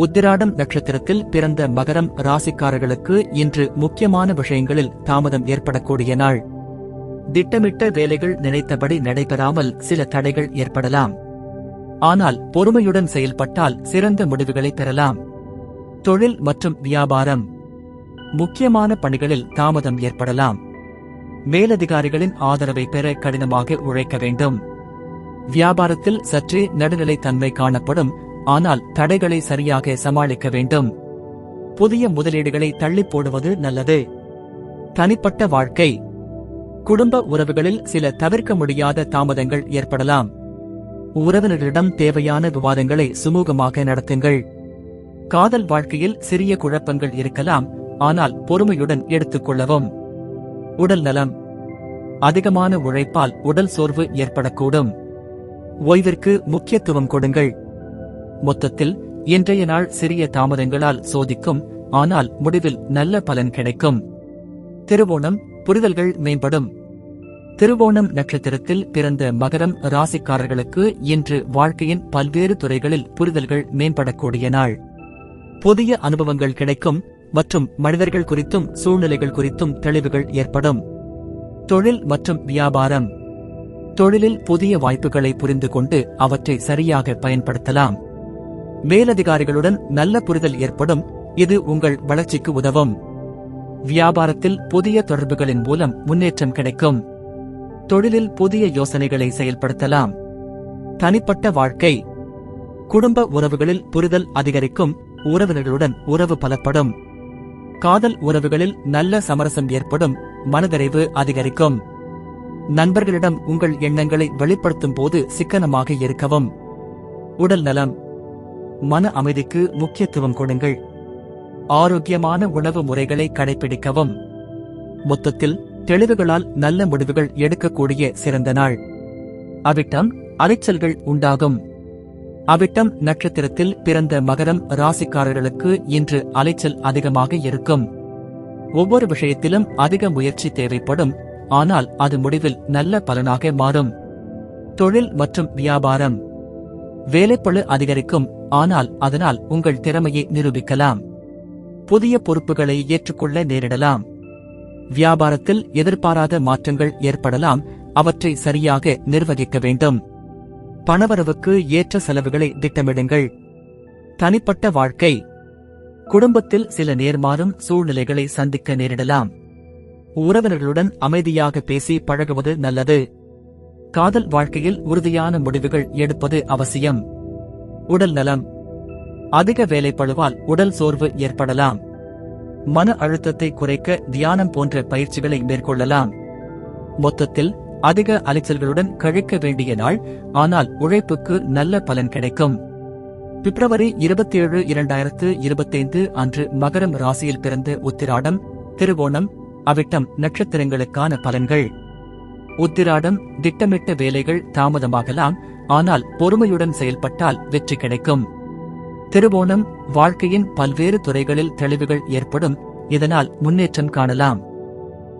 உத்திராடம் நட்சத்திரத்தில் பிறந்த மகரம் ராசிக்காரர்களுக்கு இன்று முக்கியமான விஷயங்களில் தாமதம் ஏற்படக்கூடிய நாள். திட்டமிட்ட வேலைகள் நினைத்தபடி நடைபெறாமல் சில தடைகள் ஏற்படலாம். ஆனால் பொறுமையுடன் செயல்பட்டால் சிறந்த முடிவுகளை பெறலாம். தொழில் மற்றும் வியாபாரம். முக்கியமான பணிகளில் தாமதம் ஏற்படலாம். மேலதிகாரிகளின் ஆதரவை பெற கடினமாக உழைக்க வேண்டும். வியாபாரத்தில் சற்றே நடுநிலைத்தன்மை காணப்படும் ஆனால் தடைகளை சரியாக சமாளிக்க வேண்டும். புதிய முதலீடுகளை தள்ளி போடுவது நல்லது. தனிப்பட்ட வாழ்க்கை. குடும்ப உறவுகளில் சில தவிர்க்க முடியாத தாமதங்கள் ஏற்படலாம். உறவினர்களிடம் தேவையான விவாதங்களை சுமூகமாக நடத்துங்கள். காதல் வாழ்க்கையில் சிறிய குழப்பங்கள் இருக்கலாம் ஆனால் பொறுமையுடன் எடுத்துக்கொள்ளவும் உடல் நலம். அதிகமான உழைப்பால் உடல் சோர்வு ஏற்படக்கூடும். ஓய்விற்கு முக்கியத்துவம் கொடுங்கள். மொத்தத்தில் இன்றைய நாள் சிறிய தாமதங்களால் சோதிக்கும் ஆனால் முடிவில் நல்ல பலன் கிடைக்கும். திருவோணம் புரிதல்கள் மேம்படும். திருவோணம் நட்சத்திரத்தில் பிறந்த மகரம் ராசிக்காரர்களுக்கு இன்று வாழ்க்கையின் பல்வேறு துறைகளில் புரிதல்கள் மேம்படக்கூடிய நாள். புதிய அனுபவங்கள் கிடைக்கும் மற்றும் மனிதர்கள் குறித்தும் சூழ்நிலைகள் குறித்தும் தெளிவுகள் ஏற்படும். தொழில் மற்றும் வியாபாரம். தொழிலில் புதிய வாய்ப்புகளை புரிந்து கொண்டு அவற்றை சரியாக பயன்படுத்தலாம். மேலதிகாரிகளுடன் நல்ல புரிதல் ஏற்படும். இது உங்கள் வளர்ச்சிக்கு உதவும். வியாபாரத்தில் புதிய தொடர்புகளின் மூலம் முன்னேற்றம் கிடைக்கும். தொழிலில் புதிய யோசனைகளை செயல்படுத்தலாம். தனிப்பட்ட வாழ்க்கை. குடும்ப உறவுகளில் புரிதல் அதிகரிக்கும். உறவினர்களுடன் உறவு பலப்படும். காதல் உறவுகளில் நல்ல சமரசம் ஏற்படும். மனதறைவு அதிகரிக்கும். நண்பர்களிடம் உங்கள் எண்ணங்களை வெளிப்படுத்தும் போது சிக்கனமாக இருக்கவும். உடல் நலம். மன அமைதிக்கு முக்கியத்துவம் கொடுங்கள். ஆரோக்கியமான உணவு முறைகளை கடைபிடிக்கவும் மொத்தத்தில் தெளிவுகளால் நல்ல முடிவுகள் எடுக்கக்கூடிய சிறந்த நாள். அவிட்டம் அலைச்சல்கள் உண்டாகும். அவிட்டம் நட்சத்திரத்தில் பிறந்த மகரம் ராசிக்காரர்களுக்கு இன்று அலைச்சல் அதிகமாக இருக்கும். ஒவ்வொரு விஷயத்திலும் அதிக முயற்சி தேவைப்படும். ஆனால் அது முடிவில் நல்ல பலனாக மாறும். தொழில் மற்றும் வியாபாரம். வேலைப்பளு அதிகரிக்கும். ஆனால் அதனால் உங்கள் திறமையை நிரூபிக்கலாம். புதிய பொறுப்புகளை ஏற்றுக்கொள்ள நேரிடலாம். வியாபாரத்தில் எதிர்பாராத மாற்றங்கள் ஏற்படலாம். அவற்றை சரியாக நிர்வகிக்க வேண்டும். பணவரவுக்கு ஏற்ற செலவுகளை திட்டமிடுங்கள். தனிப்பட்ட வாழ்க்கை. குடும்பத்தில் சில நேர்மாறும் சூழ்நிலைகளை சந்திக்க நேரிடலாம். உறவினர்களுடன் அமைதியாக பேசி பழகுவது நல்லது. காதல் வாழ்க்கையில் உறுதியான முடிவுகள் எடுப்பது அவசியம். உடல் நலம். அதிக வேலைப்பழுவால் உடல் சோர்வு ஏற்படலாம். மன அழுத்தத்தை குறைக்க தியானம் போன்ற பயிற்சிகளை மேற்கொள்ளலாம். மொத்தத்தில் அதிக அலைச்சல்களுடன் கழிக்க வேண்டிய நாள் ஆனால் உழைப்புக்கு நல்ல பலன் கிடைக்கும். பிப்ரவரி இருபத்தி ஏழு இரண்டாயிரத்து இருபத்தைந்து அன்று மகரம் ராசியில் பிறந்த உத்திராடம் திருவோணம் அவிட்டம் நட்சத்திரங்களுக்கான பலன்கள். உத்திராடம் திட்டமிட்ட வேலைகள் தாமதமாகலாம் ஆனால் பொறுமையுடன் செயல்பட்டால் வெற்றி கிடைக்கும். திருவோணம் வாழ்க்கையின் பல்வேறு துறைகளில் தெளிவுகள் ஏற்படும் இதனால் முன்னேற்றம் காணலாம்.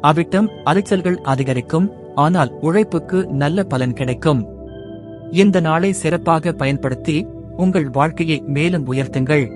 அவிட்டம் அலைச்சல்கள் அதிகரிக்கும் ஆனால் உழைப்புக்கு நல்ல பலன் கிடைக்கும். இந்த நாளை சிறப்பாக பயன்படுத்தி உங்கள் வாழ்க்கையை மேலும் உயர்த்துங்கள்.